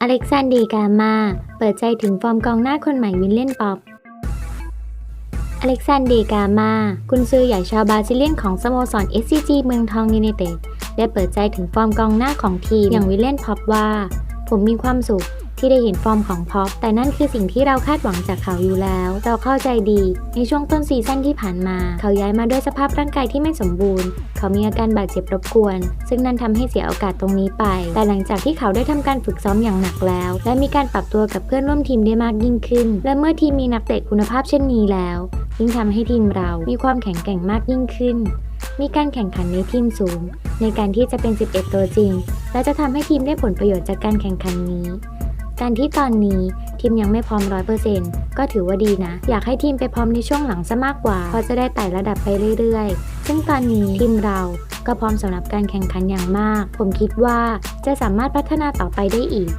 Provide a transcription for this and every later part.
อเล็กซานเดกามา เปิดใจถึงฟอร์มกองหน้าคนใหม่วินเล่นป๊อปอเล็กซานเดกามา กุนซือใหญ่ชาวบราซิเลียนของสโมสร SCG เมืองทองยูเนเต็ด ได้เปิดใจถึงฟอร์มกองหน้าของทีมอย่างวิลเล่นพ็อปว่า ผมมีความสุข ที่ได้เห็นฟอร์มของพ็อปแต่นั่นคือสิ่งที่เราคาดหวังจากเขาอยู่แล้ว เราเข้าใจดี ในช่วงต้นซีซั่นที่ผ่านมา เขาย้ายมาด้วยสภาพร่างกายที่ไม่สมบูรณ์ เขามีอาการบาดเจ็บรบกวน ซึ่งนั่นทำให้เสียโอกาสตรงนี้ไป แต่หลังจากที่เขาได้ทำการฝึกซ้อมอย่างหนักแล้ว และมีการปรับตัวกับเพื่อนร่วมทีมได้มากยิ่งขึ้น และเมื่อทีมมีนักเตะคุณภาพเช่นนี้แล้ว ยิ่งทำให้ทีมเรามีความแข็งแกร่งมากยิ่งขึ้น มีการแข่งขันในทีมสูง ในการที่จะเป็น 11 ตัวจริง และจะทำให้ทีมได้ผลประโยชน์จากการแข่งขันนี้ การที่ตอนนี้ทีมยังไม่พร้อม100%ก็ถือว่าดีนะ อยากให้ทีมไปพร้อมในช่วงหลังซะมากกว่าเพราะจะได้ไต่ระดับไปเรื่อยๆ ซึ่งตอนนี้ทีมเราก็พร้อมสำหรับการแข่งขันอย่างมาก ผมคิดว่าจะสามารถพัฒนาต่อไปได้อีก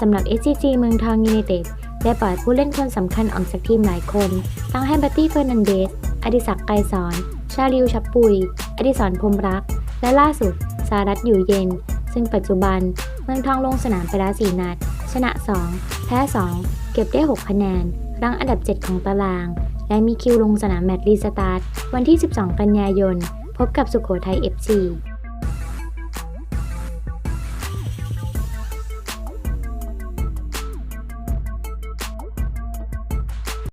สำหรับ SCG เมืองทองยูไนเต็ดได้ปล่อยผู้เล่นคนสำคัญออกจากทีมหลายคนทั้งให้บัตตี้เฟอร์นันเดส อดิศักดิ์ไกรสอน ชาลิวชับปุย อดิศรพรมรัก และล่าสุดสารัตอยู่เย็น ซึ่งปัจจุบันเมืองทองลงสนามไปแล้ว4นัด ชนะ 2 แพ้ 2 เก็บได้ 6 คะแนน รั้งอันดับ 7 ของตาราง และมีคิวลงสนามแมตช์รีสตาร์ทวันที่ 12 กันยายน พบกับสุโขทัย FC